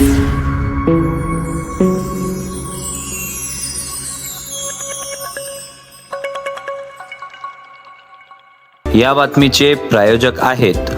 या बातमीचे प्रायोजक आहेत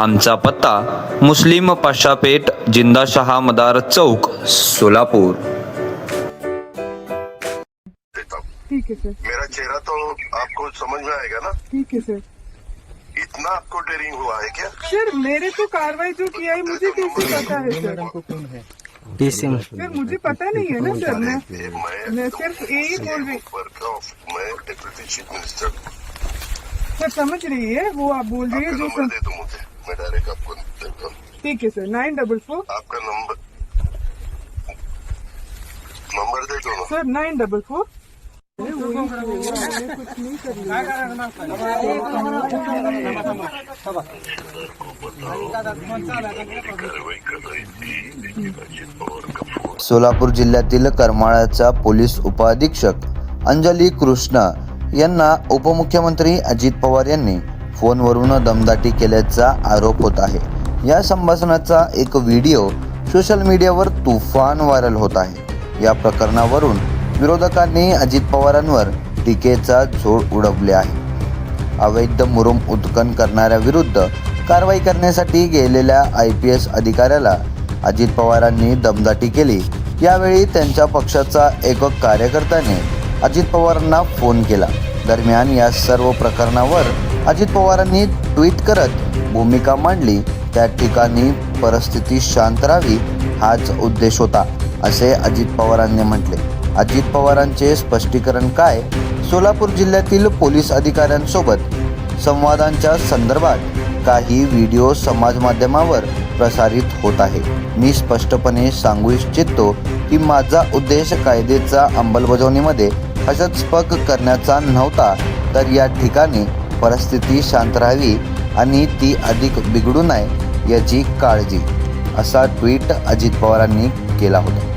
आमचा पत्ता मुस्लिम पाशापेठ जिंदाशहा मदार चौक सोलापूर. देता हूँ ठीक है सर मेरा चेहरा तो आपको समझ में आएगा ना? ठीक है सर इतना आपको डेयरिंग हुआ है क्या? सर मेरे तो कार्रवाई जो किया है मुझे कैसे पता है सर पीसीएम सर मुझे पता नहीं है ना सर मैं मैं सिर्फ़ यही बोल रही मैं चीफ मिनिस्टर सर समझ रही है वो आप बोल रही है जो सर दे दो मुझे। मैं डायरेक्ट आपको देता हूँ ठीक है सर नाइन डबल फोर आपका नंबर नंबर दे दो ना. सर नाइन डबल फोर कार्रवाई अजित पवार का फोन सोलापूर जिल्ह्यातील करमाळ्याचा पोलीस उपअधीक्षक अंजली कृष्ण यांना उपमुख्यमंत्री अजित पवार यांनी फोनवरून दमदाटी केल्याचा आरोप होत आहे. या संभाषणाचा एक व्हिडिओ सोशल मीडियावर तुफान व्हायरल होत आहे. या प्रकरणावरून विरोधकांनी अजित पवारांवर टीकेचा झोड उडवले आहे. अवैध मुरुम उत्खनन करणाऱ्याविरुद्ध कारवाई करण्यासाठी गेलेल्या आय पी एस अधिकाऱ्याला अजित पवारांनी दमदाटी केली. यावेळी त्यांच्या पक्षाचा एक कार्यकर्त्याने अजित पवारांना फोन केला. दरम्यान या सर्व प्रकरणावर अजित पवारांनी ट्विट करत भूमिका मांडली. त्या ठिकाणी परिस्थिती शांत राहावी हाच उद्देश होता असे अजित पवारांनी म्हटले. अजित पवारांचे स्पष्टीकरण काय? सोलापूर जिल्ह्यातील पोलीस अधिकाऱ्यांसोबत संवादांच्या संदर्भात काही व्हिडिओ समाज माध्यमावर प्रसारित होत आहे. मी स्पष्टपणे सांगू इच्छितो की माझा उद्देश कायद्याच्या अंमलबजावणीमध्ये हस्तक्षेप करण्याचा नव्हता तर या ठिकाणी परिस्थिती शांत राहावी आणि ती अधिक बिघडू नये याची काळजी असा ट्विट अजित पवारांनी केला होता.